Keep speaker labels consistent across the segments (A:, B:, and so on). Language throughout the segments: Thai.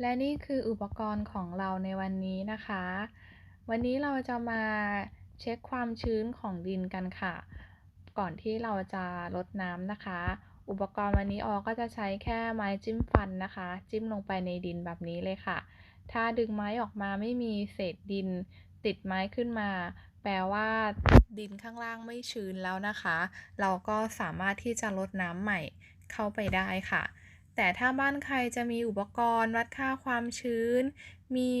A: และนี่คืออุปกรณ์ของเราในวันนี้นะคะ วันนี้เราจะมาเช็คความชื้นของดินกันค่ะ ก่อนที่เราจะรดน้ำนะคะ อุปกรณ์วันนี้ออก็จะใช้แค่ไม้จิ้มฟันนะคะ จิ้มลงไปในดินแบบนี้เลยค่ะ ถ้าดึงไม้ออกมาไม่มีเศษดินติดไม้ขึ้นมา แปลว่าดินข้างล่างไม่ชื้นแล้วนะคะ เราก็สามารถที่จะรดน้ำใหม่เข้าไปได้ค่ะ แต่ถ้าบ้านใครจะมีอุปกรณ์วัดค่าความชื้น มี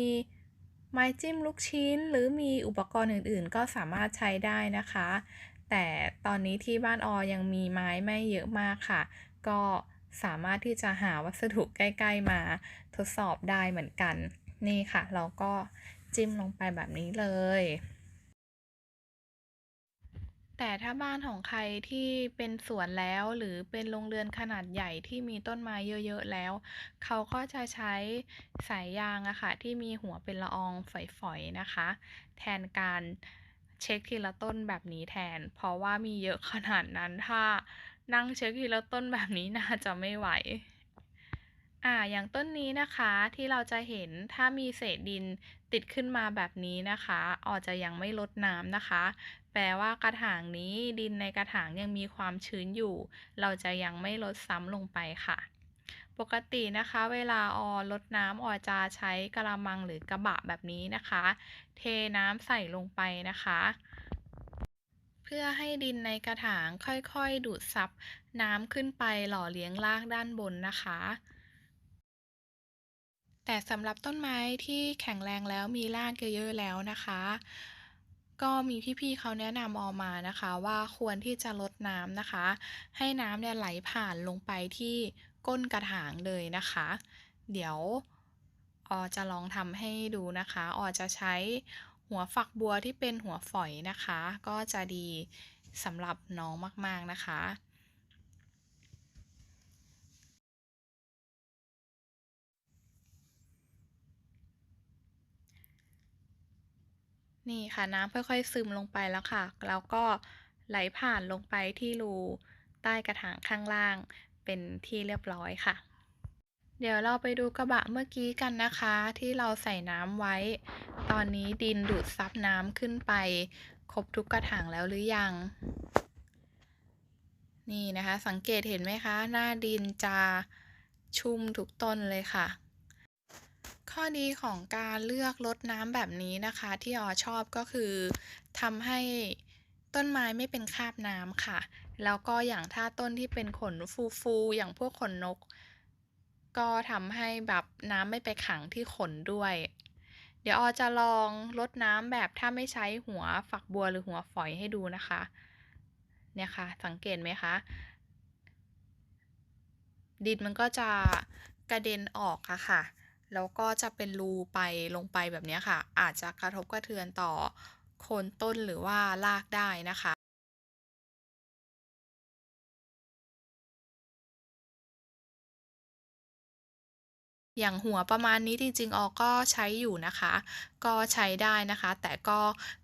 A: ไม้จิ้มลูกชิ้น หรือมีอุปกรณ์อื่นๆ ก็สามารถใช้ได้นะคะ แต่ตอนนี้ที่บ้านออยังมีไม้ไม่เยอะมากค่ะ ก็สามารถที่จะหาวัสดุใกล้ ๆ มาทดสอบได้เหมือนกัน นี่ค่ะ เราก็จิ้มลงไปแบบนี้เลย แต่ถ้าบ้านของใครที่เป็นสวนแล้วหรือเป็นโรงเรือนขนาดใหญ่ที่มีต้นไม้เยอะๆแล้ว เขาก็จะใช้สายยางอะค่ะที่มีหัวเป็นละอองฝอยๆนะคะ แทนการเช็คทีละต้นแบบนี้แทน เพราะว่ามีเยอะขนาดนั้นถ้านั่งเช็คทีละต้นแบบนี้น่าจะไม่ไหว อ่าอย่างต้นนี้นะคะที่เราจะเห็นถ้ามีเศษดินติดขึ้นมาแบบนี้นะคะออจะยังไม่ลดน้ำนะคะ แปลว่ากระถางนี้ดินในกระถางยังมีความชื้นอยู่ เราจะยังไม่ลดซ้ำลงไปค่ะ ปกตินะคะ เวลาออลดน้ำออจะใช้กระมังหรือกระบะแบบนี้นะคะ เทน้ำใส่ลงไปนะคะเพื่อให้ดินในกระถางค่อยๆ ดูดซับน้ำขึ้นไปหล่อเลี้ยงรากด้านบนนะคะ แต่สำหรับต้นไม้ที่แข็งแรงแล้วมีรากเยอะๆแล้วนะคะ ก็มีพี่ๆเขาแนะนำออกมานะคะ ว่าควรที่จะลดน้ำนะคะ ให้น้ำเนี่ยไหลผ่านลงไปที่ก้นกระถางเลยนะคะ เดี๋ยวออจะลองทำให้ดูนะคะออจะใช้หัวฝักบัวที่เป็นหัวฝอยนะคะ ก็จะดีสำหรับน้องมากๆนะคะ นี่ค่ะน้ำค่อยๆซึมลงไปแล้วค่ะ แล้วก็ไหลผ่านลงไปที่รูใต้กระถางข้างล่างเป็นที่เรียบร้อยค่ะ เดี๋ยวเราไปดูกระบะเมื่อกี้กันนะคะ ที่เราใส่น้ำไว้ ตอนนี้ดินดูดซับน้ำขึ้นไป ครบทุกกระถางแล้วหรือยัง นี่นะคะ สังเกตเห็นไหมคะ หน้าดินจะชุ่มทุกต้นเลยค่ะ ข้อดีของการเลือกรดน้ำแบบนี้นะคะ ที่ออชอบก็คือทำให้ต้นไม้ไม่เป็นคาบน้ำค่ะ แล้วก็อย่างถ้าต้นที่เป็นขนฟูๆอย่างพวกขนนก ก็ทำให้แบบน้ำไม่ไปขังที่ขนด้วย เดี๋ยวออจะลองรดน้ำแบบถ้าไม่ใช้หัวฝักบัวหรือหัวฝอยให้ดูนะคะ เนี่ยค่ะ สังเกตไหมคะ ดินมันก็จะกระเด็นออกอะค่ะ แล้วก็จะเป็นรูไปลงไปแบบนี้ค่ะ อาจจะกระทบกระเทือนต่อโคนต้นหรือว่ารากได้นะคะอย่างหัวประมาณนี้จริงๆ ออก็ใช้อยู่นะคะ ก็ใช้ได้นะคะ แต่ก็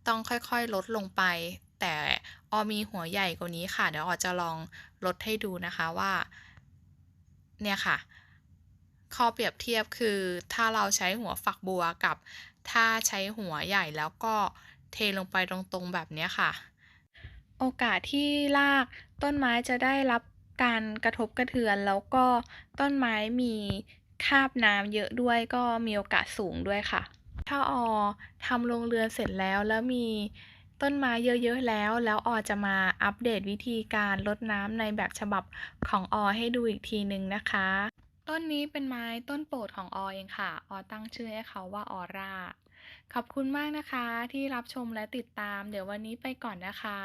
A: ต้องค่อยๆ ลดลงไป แต่ออมีหัวใหญ่กว่านี้ค่ะ เดี๋ยวออจะลองลดให้ดูนะคะว่า เนี่ยค่ะ ข้อเปรียบเทียบคือถ้าเราใช้หัวฝักบัวกับ ถ้าใช้หัวใหญ่แล้วก็เทลงไปตรงๆแบบนี้ค่ะ โอกาสที่รากต้นไม้จะได้รับการกระทบกระเทือน แล้วก็ต้นไม้มีคาบน้ำเยอะด้วยก็มีโอกาสสูงด้วยค่ะ ถ้าออทำโรงเรือนเสร็จแล้วแล้วมีต้นไม้เยอะๆแล้ว แล้วออจะมาอัปเดตวิธีการรดน้ำในแบบฉบับของออให้ดูอีกทีนึงนะคะ ต้นนี้เป็นไม้ต้นโปรดของออเองค่ะ ออตั้งชื่อให้เขาว่าออร่า ขอบคุณมากนะคะที่รับชมและติดตาม เดี๋ยววันนี้ไปก่อนนะคะ